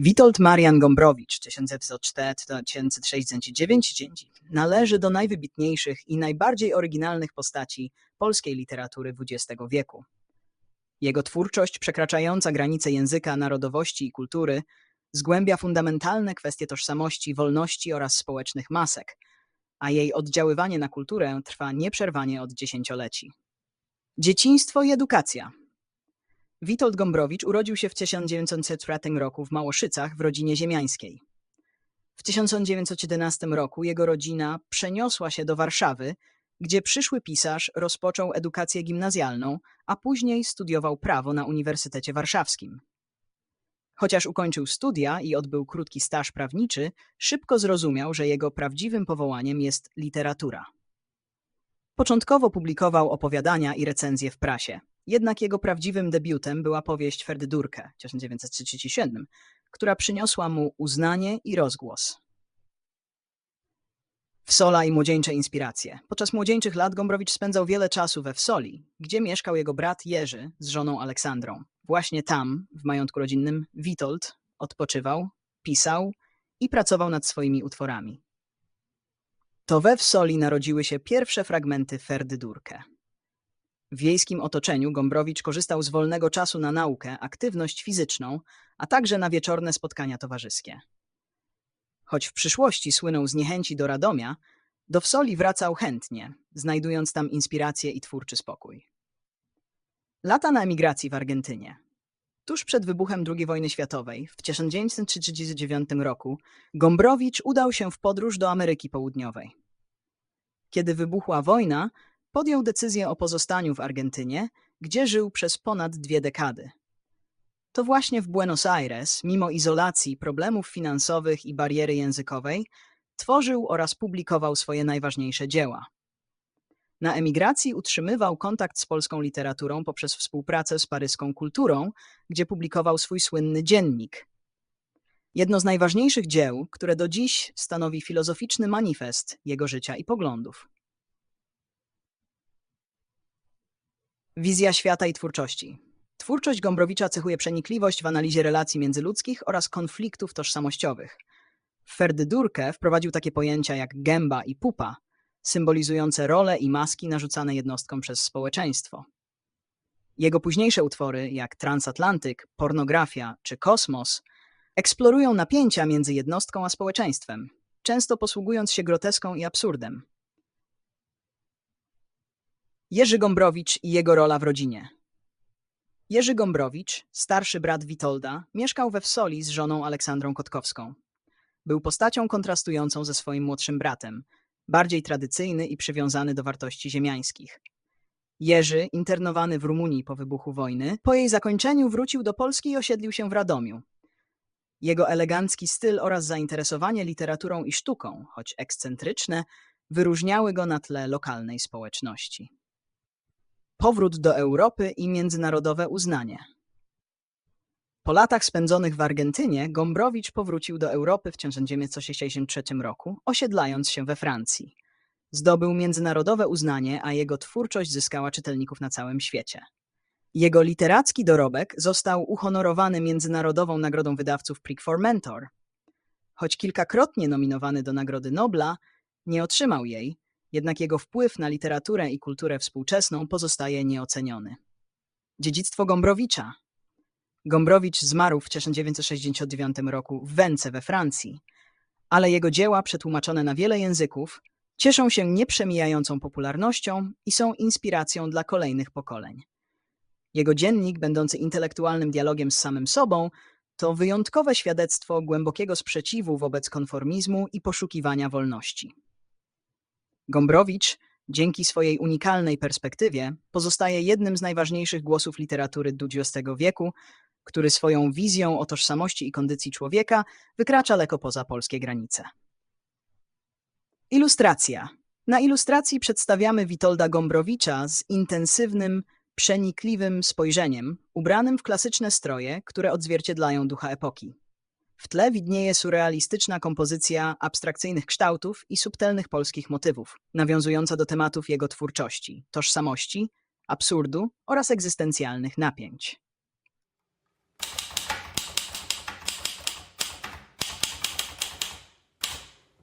Witold Marian Gombrowicz 1904-1969 należy do najwybitniejszych i najbardziej oryginalnych postaci polskiej literatury XX wieku. Jego twórczość przekraczająca granice języka, narodowości i kultury zgłębia fundamentalne kwestie tożsamości, wolności oraz społecznych masek, a jej oddziaływanie na kulturę trwa nieprzerwanie od dziesięcioleci. Dzieciństwo i edukacja. Witold Gombrowicz urodził się w 1904 roku w Małoszycach w rodzinie ziemiańskiej. W 1911 roku jego rodzina przeniosła się do Warszawy, gdzie przyszły pisarz rozpoczął edukację gimnazjalną, a później studiował prawo na Uniwersytecie Warszawskim. Chociaż ukończył studia i odbył krótki staż prawniczy, szybko zrozumiał, że jego prawdziwym powołaniem jest literatura. Początkowo publikował opowiadania i recenzje w prasie. Jednak jego prawdziwym debiutem była powieść Ferdydurkę 1937, która przyniosła mu uznanie i rozgłos. Wsola i młodzieńcze inspiracje. Podczas młodzieńczych lat Gombrowicz spędzał wiele czasu we Wsoli, gdzie mieszkał jego brat Jerzy z żoną Aleksandrą. Właśnie tam, w majątku rodzinnym, Witold odpoczywał, pisał i pracował nad swoimi utworami. To we Wsoli narodziły się pierwsze fragmenty Ferdydurkę. W wiejskim otoczeniu Gombrowicz korzystał z wolnego czasu na naukę, aktywność fizyczną, a także na wieczorne spotkania towarzyskie. Choć w przyszłości słynął z niechęci do Radomia, do Wsoli wracał chętnie, znajdując tam inspirację i twórczy spokój. Lata na emigracji w Argentynie. Tuż przed wybuchem II wojny światowej, w 1939 roku, Gombrowicz udał się w podróż do Ameryki Południowej. Kiedy wybuchła wojna, podjął decyzję o pozostaniu w Argentynie, gdzie żył przez ponad dwie dekady. To właśnie w Buenos Aires, mimo izolacji, problemów finansowych i bariery językowej, tworzył oraz publikował swoje najważniejsze dzieła. Na emigracji utrzymywał kontakt z polską literaturą poprzez współpracę z paryską kulturą, gdzie publikował swój słynny dziennik. Jedno z najważniejszych dzieł, które do dziś stanowi filozoficzny manifest jego życia i poglądów. Wizja świata i twórczości. Twórczość Gombrowicza cechuje przenikliwość w analizie relacji międzyludzkich oraz konfliktów tożsamościowych. W Ferdydurkę wprowadził takie pojęcia jak gęba i pupa, symbolizujące role i maski narzucane jednostkom przez społeczeństwo. Jego późniejsze utwory, jak Transatlantyk, Pornografia czy Kosmos, eksplorują napięcia między jednostką a społeczeństwem, często posługując się groteską i absurdem. Jerzy Gombrowicz i jego rola w rodzinie. Jerzy Gombrowicz, starszy brat Witolda, mieszkał we Wsoli z żoną Aleksandrą Kotkowską. Był postacią kontrastującą ze swoim młodszym bratem, bardziej tradycyjny i przywiązany do wartości ziemiańskich. Jerzy, internowany w Rumunii po wybuchu wojny, po jej zakończeniu wrócił do Polski i osiedlił się w Radomiu. Jego elegancki styl oraz zainteresowanie literaturą i sztuką, choć ekscentryczne, wyróżniały go na tle lokalnej społeczności. Powrót do Europy i międzynarodowe uznanie. Po latach spędzonych w Argentynie, Gombrowicz powrócił do Europy w 1963 roku, osiedlając się we Francji. Zdobył międzynarodowe uznanie, a jego twórczość zyskała czytelników na całym świecie. Jego literacki dorobek został uhonorowany Międzynarodową Nagrodą Wydawców Prix for Mentor. Choć kilkakrotnie nominowany do Nagrody Nobla, nie otrzymał jej, jednak jego wpływ na literaturę i kulturę współczesną pozostaje nieoceniony. Dziedzictwo Gombrowicza. Gombrowicz zmarł w 1969 roku w Wence we Francji, ale jego dzieła, przetłumaczone na wiele języków, cieszą się nieprzemijającą popularnością i są inspiracją dla kolejnych pokoleń. Jego dziennik, będący intelektualnym dialogiem z samym sobą, to wyjątkowe świadectwo głębokiego sprzeciwu wobec konformizmu i poszukiwania wolności. Gombrowicz, dzięki swojej unikalnej perspektywie, pozostaje jednym z najważniejszych głosów literatury XX wieku, który swoją wizją o tożsamości i kondycji człowieka wykracza lekko poza polskie granice. Ilustracja. Na ilustracji przedstawiamy Witolda Gombrowicza z intensywnym, przenikliwym spojrzeniem, ubranym w klasyczne stroje, które odzwierciedlają ducha epoki. W tle widnieje surrealistyczna kompozycja abstrakcyjnych kształtów i subtelnych polskich motywów, nawiązująca do tematów jego twórczości, tożsamości, absurdu oraz egzystencjalnych napięć.